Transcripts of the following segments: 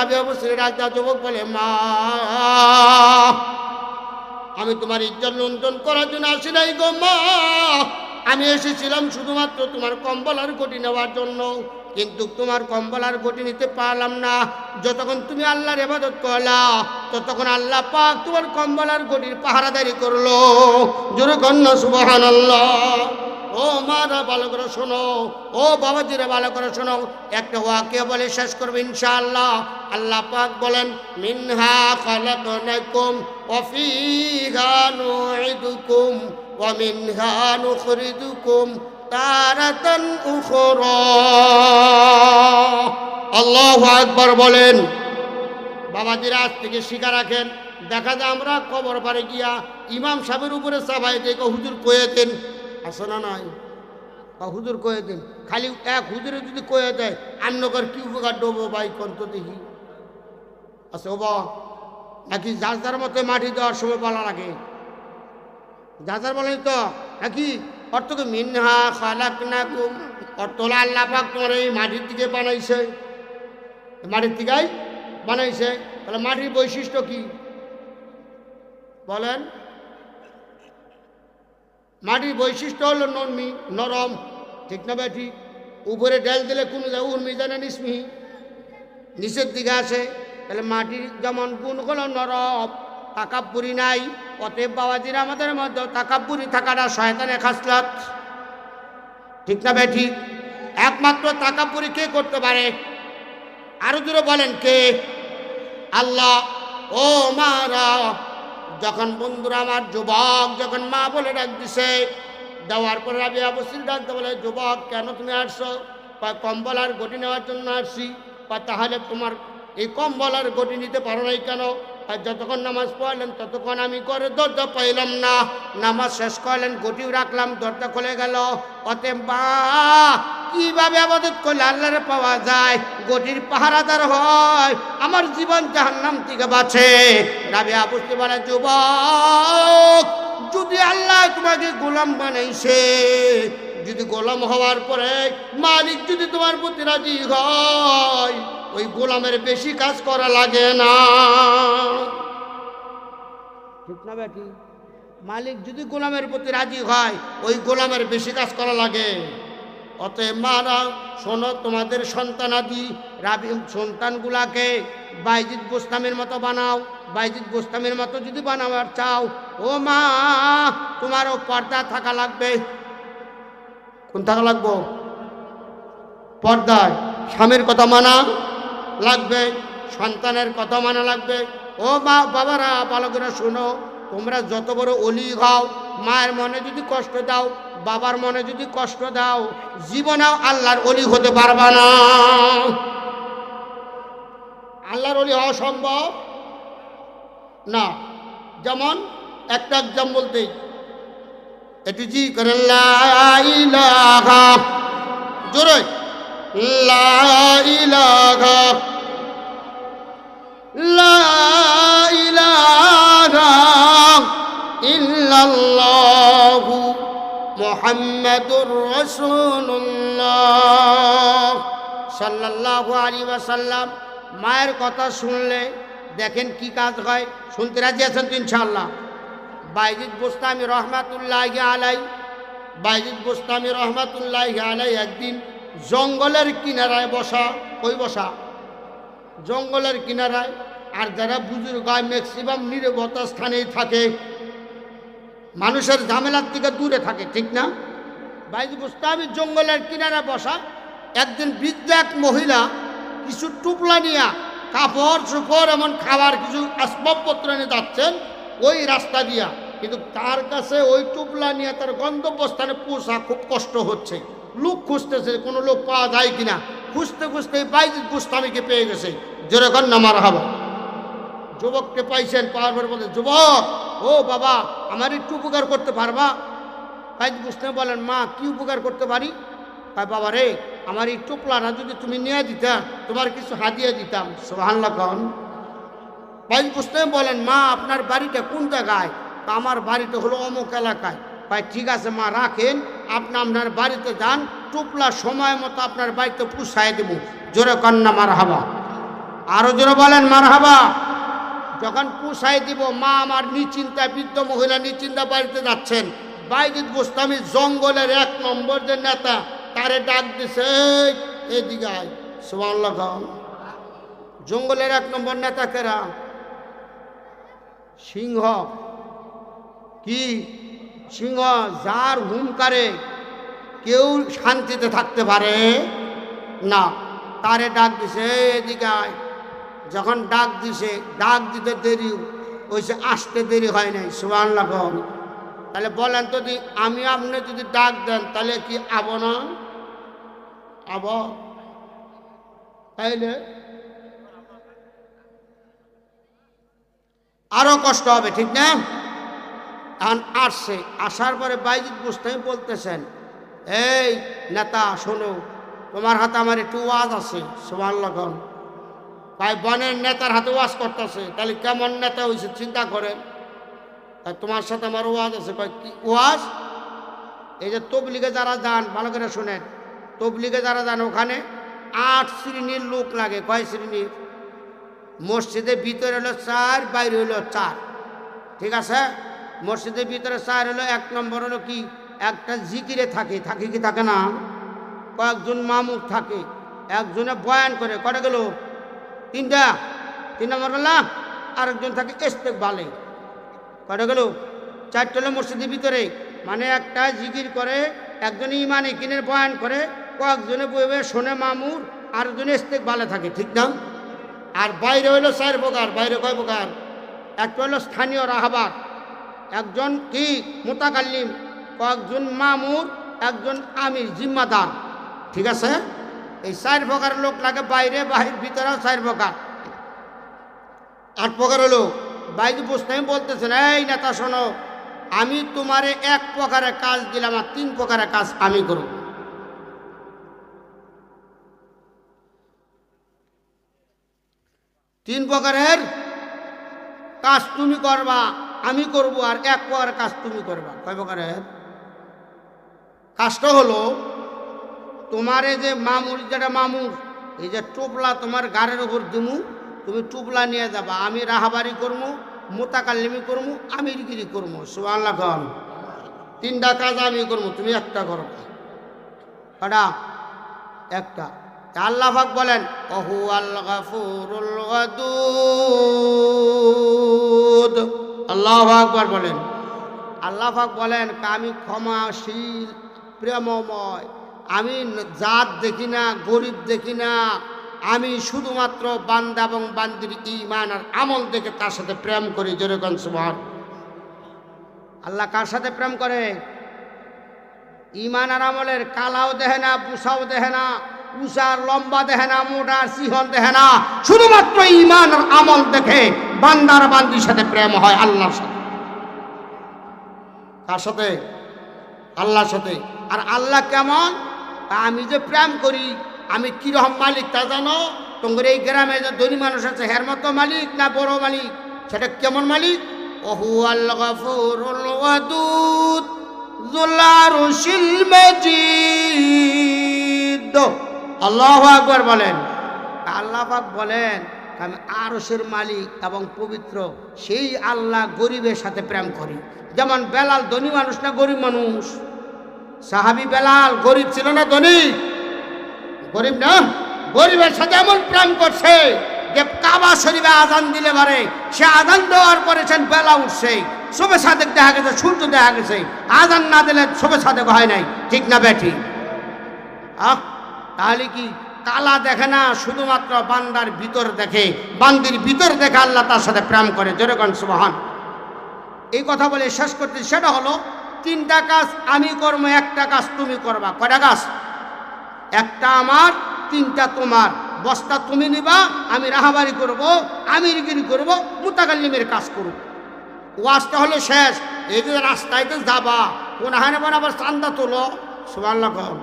রাবিয়া বসরে রাজা যুবক বলে, মা, আমি তোমার ইজ্জত লুণ্ঠন করার জন্য আসি নাই গো মা। আমি এসেছিলাম শুধুমাত্র তোমার কম্বল আর গটি নেওয়ার জন্য, কিন্তু তোমার কম্বল আর গটি নিতে পারলাম না। যতক্ষণ তুমি আল্লাহর এবাদত করলা, ততক্ষণ আল্লাহ পাক তোমার কম্বল আর গটির পাহারাদারি করল। জোরে কন্যা সুবাহান ও মারা ভালো করে শোনো। ও বাবাজিরা ভালো করে শোনো। একটা ওয়াকে বলে শেষ করবে ইনশাআল্লাহ। আল্লাহ পাক বলেন, মিনহা খালাকনাকুম ওয়া ফিহা নুইদুকুম ওয়া মিনহা নুখরিজুকুম তারাতান উখরা। আল্লাহু আকবার বলেন। বাবাজিরা আজ থেকে শিখা রাখেন। দেখা যায় আমরা কবর পারে গিয়া ইমাম সাহেবের উপরে দেখো হুজুর কয়ে আসো না নাই? বা হুজুর কয়ে দেন, খালি এক হুজুরে যদি কয়ে দেয় অন্যকার কি উপকার ডোবো ভাই কন্ত দেখি। আচ্ছা ও বাবা নাকি যার যার মতো মাটি দেওয়ার সময় বলা লাগে? যার বলেন তো, নাকি? অর্থকে মিনহা খালাক না কুম অর্থলা আল্লাহ পাক তোমার এই মাটির দিকে বানাইছে। মাটির দিকেই বানাইছে। তাহলে মাটির বৈশিষ্ট্য কি? বলেন। মাটির বৈশিষ্ট্য হলো নরমি নরম, ঠিক না ব্যাটি উপরে ডেল দিলে কোনো উর্মি জানে নিসমি নিচের দিকে আসে, তাহলে মাটির যেমন গুণ হলো নরম তাকাপুরি নাই। অতএব বাবাজির আমাদের মধ্যে তাকাপুরি থাকাটা শয়তানে খাসলাত। ঠিক না ব্যাটি একমাত্র তাকাপুরি কে করতে পারে? আরও দূরে বলেন কে? আল্লাহ, ও মারা যখন বন্ধুরা আমার যুবক যখন মা বলে ডাক দিছে, দেওয়ার পরে রাবি আবসির ডাকতে বলে, যুবক, কেন তুমি আসছো? কম্বল আর গটি নেওয়ার জন্য আসছি। বা তাহলে তোমার এই কম্বল আর গটি নিতে পারো নাই কেন? আর যতক্ষণ নামাজ পড়লেন, ততক্ষণ আমি করে দরজা পাইলাম না। নামাজ শেষ করলেন গটিও রাখলাম, দরজা খুলে গেল। অতএব বা কীভাবে আবাদত করলে আল্লাহরে পাওয়া যায়? গটির পাহারাদার হয়। আমার জীবন জাহান্নাম থেকে বাঁচে। রাবিয়া বুঝতে পারে যুবক, যদি আল্লাহ তোমাকে গোলাম বানাইছে, যদি গোলাম হওয়ার পরে মালিক যদি তোমার প্রতি রাজি হয়, ওই গোলামের বেশি কাজ করা লাগে না। ঠিক না মালিক যদি গোলামের প্রতি রাজি হয়, ওই গোলামের বেশি কাজ করা লাগে। অতএব মারা, শোনো তোমাদের সন্তানাদি, রাবি সন্তানগুলাকে বাইজিৎ গোস্তামের মতো বানাও বাইজিৎ গোস্তামের মতো যদি বানাবার চাও। ও মা, তোমারও পর্দা থাকা লাগবে। কোন থাকা লাগবো? পর্দায়। স্বামীর কথা মানা লাগবে, সন্তানের কথা মানা লাগবে। ও মা, বাবারা, বালকেরা, শোনো তোমরা যত বড় অলি হও, মায়ের মনে যদি কষ্ট দাও, বাবার মনে যদি কষ্ট দাও, জীবনেও আল্লাহর অলি হতে পারবা না। আল্লাহর অলি হওয়া সম্ভব? না। যেমন, একটা একজাম বলতেই, এটি জি লাইলাহা জোরে লাইলাহা লাইলাহা ইল্লাল্লাহু মুহাম্মাদুর রাসূলুল্লাহ। সাল্লাল্লাহু আলাইহি ওয়াসাল্লাম, মায়ের কথা শুনলে দেখেন কি কাজ হয়। শুনতে রাজি আছেন তো ইনশাআল্লাহ? বাইজিদ গোস্তামি রহমাতুল্লাহ আলাই, বাইজিদ গোস্তামি রহমাতুল্লাহ আলাই একদিন জঙ্গলের কিনারায় বসা, কই বসা? জঙ্গলের কিনারায়, আর যারা বুজুর্গ হয় ম্যাক্সিমাম নিরবতা স্থানেই থাকে। মানুষের ঝামেলার থেকে দূরে থাকে, ঠিক না? বাইজিদ গোস্তামি জঙ্গলের কিনারায় বসা একদিন বৃদ্ধ এক মহিলা কিছু টুপলা নিয়া কাপড় চোপড় এমন খাবার কিছু আসবাবপত্র নিয়ে যাচ্ছেন ওই রাস্তা দিয়া। কিন্তু তার কাছে ওই টুপলা নিয়ে তার গন্তব্যস্থানে পৌঁছা খুব কষ্ট হচ্ছে। লোক খুঁজতেছে, কোনো লোক পাওয়া যায় কিনা? খুঁজতে খুঁজতে বাইজিৎ গোস্বামীকে পেয়ে গেছে। যেরকম নামার হাবা যুবককে পাইছেন পাওয়ার পর বলে, যুবক, ও বাবা, আমার একটু উপকার করতে পারবা? বাইজিৎ গোস্বামী বলেন, মা, কি উপকার করতে পারি? কয়, বাবা রে, আমার এই টুপলাটা যদি তুমি নিয়ে দিতা, তোমার কিছু হাদিয়ে দিতাম। সোহান্লা কন। ভাই বুঝতে বলেন, মা, আপনার বাড়িটা কোন জায়গায়? তা আমার বাড়িটা হলো অমুক এলাকায়। ভাই ঠিক আছে, মা, রাখেন। আপনি আপনার বাড়িতে যান, টুপলা সময় মতো আপনার বাড়িতে পুষায় দেবো। জোরে কন্যা মার হাবা আরও জোরে বলেন মার হাবা যখন পুষাই দিব মা আমার নিচিন্তা বৃদ্ধ মহিলা নিচিন্তা বাড়িতে যাচ্ছেন। বাইজিৎ গোস্তামি জঙ্গলের এক নম্বর যে নেতা তারে ডাক দিছে "এই, এদিকে আয় খান। জঙ্গলের এক নম্বর নেতা কেরা? সিংহ। কি? সিংহ যার হুমকারে কেউ শান্তিতে থাকতে পারে না তারে ডাক দিছে "এই, এদিকে আয়। যখন ডাক দিছে, ডাক দিতে দেরি ওইসে আসতে দেরি হয় নাই সুবান লাগন তাহলে বলেন তো দি, আমি আপনি যদি ডাক দেন, তাহলে কি আব না? আব? তাইলে আরও কষ্ট হবে, ঠিক না? এখন আসছে, আসার পরে বাইজিৎ বুঝতে বলতেছেন, এই নেতা, শোনো, তোমার হাতে আমার একটু ওয়াজ আছে সুমান লগন ভাই, বনের নেতার হাতে ওয়াজ করতেছে। তাহলে কেমন নেতা হয়েছে চিন্তা করেন। তাই তোমার সাথে আমার ওয়াজ আছে। কয় কি ওয়াজ? এই যে তবলিগে যারা যান, ভালো করে শোনেন। তবলিগে যারা যান, ওখানে আট শ্রেণির লোক লাগে। কয় শ্রেণির? মসজিদের ভিতরে হলো চার, বাইরে হলো চার। ঠিক আছে? মসজিদের ভিতরে চার হলো এক নম্বর হলো কি? একটা জিকিরে থাকে। থাকে কি থাকে না? কয়েকজন মামুক থাকে। একজনে বয়ান করে। কটা গেল? তিনটা, তিন নম্বর বললাম আরেকজন থাকে ইস্তেক বালে কটা গেল? চারটে হলো মসজিদের ভিতরে। মানে একটা জিকির করে, একজনে ইমানে কিনের বয়ান করে, কয়েকজনে বয়ে শোনে মামুর, আরেকজনে ইস্তেক বালে থাকে, ঠিক না? আর বাইরে হইল চার প্রকার, বাইরে কয় প্রকার? একটা হলো স্থানীয় রাহাবাদ একজন কি? মোতাকাল্লিম, কয়েকজন মামুর, একজন আমির, জিম্মাদার, ঠিক আছে? এই চার প্রকার লোক লাগে, বাইরে, বাহির, ভিতরেও চার প্রকার। আট প্রকার হলো বাইরে বসতে বলতেছেন, এই নেতা, শোনো, আমি তোমারে এক প্রকারের কাজ দিলাম আর তিন প্রকারের কাজ আমি করব। তিন প্রকারের কাজ তুমি করবা, আমি করব আর এক প্রকারের কাজ তুমি করবা। কয় প্রকারের? কাজটা হলো তোমার যে মামুর, যেটা মামুর, এই যে টোপলা তোমার গাড়ির উপর দিমু, তুমি টুপলা নিয়ে যাবা, আমি রাহাবারি করমু, মোতাকাল্লিমি করমু আমিরগিরি করমু সুবাল্লা খান তিনটা কাজ আমি করব তুমি একটা করো। কটা, একটা। আল্লাহ পাক বলেন অহু আল্লাহ আল্লাহ আকবার বলেন। আল্লাহ পাক বলেন আমি ক্ষমাশীল, প্রেমময় আমি জাত দেখি না, গরিব দেখি না, আমি শুধুমাত্র বান্দা এবং বান্দির ইমান আর আমল দেখে তার সাথে প্রেম করি যেরকম সুমার আল্লাহ কার সাথে প্রেম করে? ইমান আর আমলের কালাও দেহে না বুসাও দেহে না উষার লম্বা দেহে না মোটার সিহন দেহে না, শুধুমাত্র ইমান আর আমল দেখে বান্দার বান্দির সাথে প্রেম হয় আল্লাহর সাথে। কার সাথে? আল্লাহর সাথে। আর আল্লাহ কেমন? আমি যে প্রেম করি, আমি কীরকম মালিক তা জানো? তোমার এই গ্রামে যে ধনী মানুষ আছে, হের মতো মালিক না বড় মালিক? সেটা কেমন মালিক? ওহু আল্লাহ আকবার বলেন। আল্লাহ পাক বলেন, আমি আরশের মালিক এবং পবিত্র, সেই আল্লাহ গরিবের সাথে প্রেম করি। যেমন বেলাল ধনী মানুষ না গরিব মানুষ? সাহাবি বেলাল গরিব ছিল না ধনী? গরিব না? গরিবের সাথে এমন প্রেম করছে যে কাবা শরীফে আজান দিলে পারে। সে আজান দেওয়ার পরে সে বেলা উঠছে। শোভে সাদেক দেখা গেছে, সূর্য দেখা গেছে। আজান না দিলে শোভে সাদেক হয় নাই। ঠিক না ব্যাঠি আহ, তাহলে কি কালা দেখে না, শুধুমাত্র বান্দার ভিতর দেখে? বান্দির ভিতর দেখে আল্লাহ তার সাথে প্রেম করে। যেরকম সুবহান। এই কথা বলে শেষ করতে সেটা হলো তিনটা কাজ আমি করব, একটা কাজ তুমি করবা। কয়টা কাজ? একটা আমার, তিনটা তোমার। বস্তা তুমি নিবা, আমি রাহাবারি করব আমিরগিরি করব, মুতাকাল্লিমের কাজ করব ওয়াজটা হলো শেষ। এই যে রাস্তায় তো যাবা, কোন হানে আবার চান্দা তোলো। সুবাল্লা কম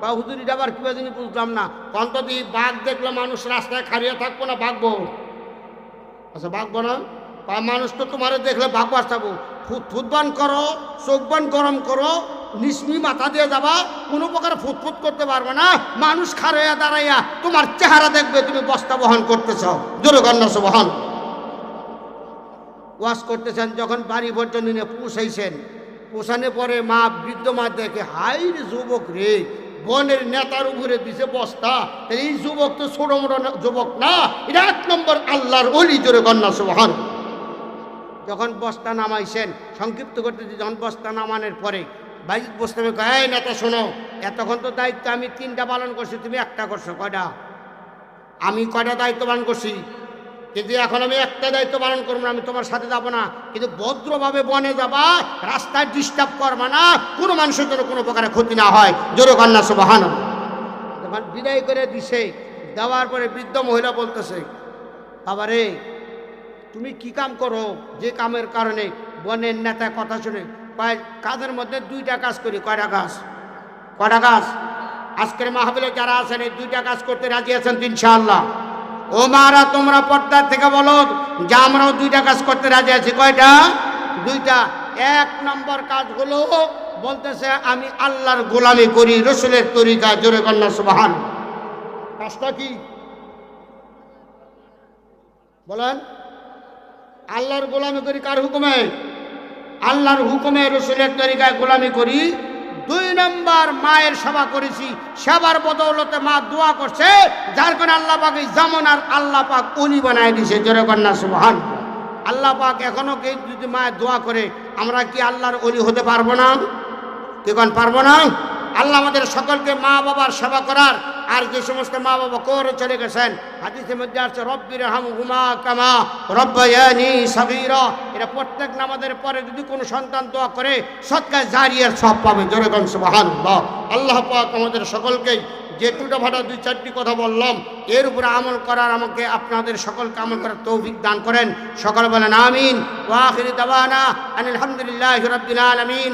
বা হুজুরি আবার কিবা জিনিস বুঝলাম না। অন্তত বাঘ দেখলে মানুষ রাস্তায় খারিয়ে থাকব না ভাগবো আচ্ছা ভাগবো না মানুষ তো তোমার দেখলে ভাগবো আসতাবো ফুটবান করো, চোখ বান গরম করো নিসমি মাথা দিয়ে যাবা, কোনো প্রকার ফুটফুট করতে পারবে না। মানুষ খারাইয়া দাঁড়াইয়া তোমার চেহারা দেখবে, তুমি বস্তা বহন করতেছ। জোরে কন্যাস বহন ওয়াশ করতেছেন, যখন বাড়ি পর্যন্ত নিয়ে পুষাইছেন পোষানোর পরে মা বৃদ্ধ মা দেখে হাই রে যুবক রে, বনের নেতার উপরে দিছে বস্তা। এই যুবক তো ছোট মোটো যুবক না, এটা এক নম্বর আল্লাহর অলি জোরে কন্যা সুবহান। যখন বস্তা নামাইছেন, সংক্ষিপ্ত করতে যখন বস্তা নামানোর পরে, বাইজিৎ বসতে এই নেতা, শোনো, এতক্ষণ তো দায়িত্ব আমি তিনটা পালন করছি, তুমি একটা করছ, কয়টা? আমি কয়টা দায়িত্ব পালন করছি? কিন্তু এখন আমি একটা দায়িত্ব পালন করব না, আমি তোমার সাথে যাব না। কিন্তু ভদ্রভাবে বনে যাবা, রাস্তায় ডিস্টার্ব করবা না, কোনো মানুষের জন্য কোনো প্রকারের ক্ষতি না হয়। জোরে কন্যা সুবাহান যখন বিদায় করে দিছে, দেওয়ার পরে বৃদ্ধ মহিলা বলতেছে, বাবারে তুমি কি কাম করো? যে কামের কারণে বনের নেতা কথা শুনে কাজের মধ্যে দুইটা কাজ করি, কয়টা কাজ? কয়টা কাজ? আজকের মাহবিলে যারা আছেন, এই দুইটা কাজ করতে রাজি আছেন তো ও মারা, তোমরা পর্দার থেকে বলো যে আমরাও দুইটা কাজ করতে রাজি আছি। কয়টা? দুইটা। এক নম্বর কাজ হলো, বলতেছে, আমি আল্লাহর গোলামি করি, রসুলের তরিকা জোরে কন্যা সুবাহান। কাজটা কি? বলেন। আল্লাহর গোলামি করি কার হুকুমে? আল্লাহর হুকুমে রসুলের তরিকায় গোলামি করি। দুই নম্বর মায়ের সেবা করেছি, সেবার বদৌলতে মা দোয়া করছে, যার কারণে আল্লাহ পাক এই জামন আর আল্লাহ পাক উনি বানায় দিছে, জোরে কন্যা সুবহান আল্লাহ পাক এখনও কে যদি মায়ের দোয়া করে, আমরা কি আল্লাহর অলি হতে পারব না? কি কোন, পারব না? আল্লাহ আমাদের সকলকে মা বাবার সেবা করার আর যে সমস্ত মা বাবা করে চলে গেছেন, হাদিসের মধ্যে আছে রব্বির হাম হুমা কামা রব্বায়ানি সাগীরা। এটা প্রত্যেক নামাজের পরে যদি কোনো সন্তান দোয়া করে, সৎকার জারিয়ার সব পাবে। জোরে কোন, সুবহানাল্লাহ। আল্লাহ পাক আমাদের সকলকেই যে টুটা ভাটা, দুই চারটি কথা বললাম, এর উপরে আমল করার আমাকে আপনাদের সকলকে আমল করার তৌফিক দান করেন। সকল বলেন, আমিন। ওয়াখিরি দাওয়ানা আনিল হামদুলিল্লাহি রাব্বিল আলামিন।